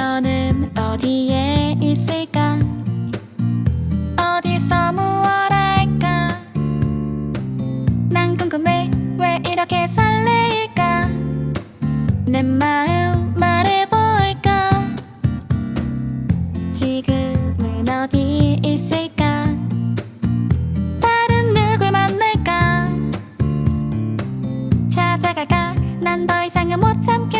너는 어디에 있을까? 어디서 무엇할까? 난 궁금해 왜 이렇게 설레일까? 내 마음 말해볼까? 지금은 어디 있을까? 다른 누굴 만날까? 찾아갈까? 난 더 이상은 못 참겠.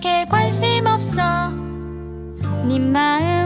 이렇게 관심 없어. 네 마음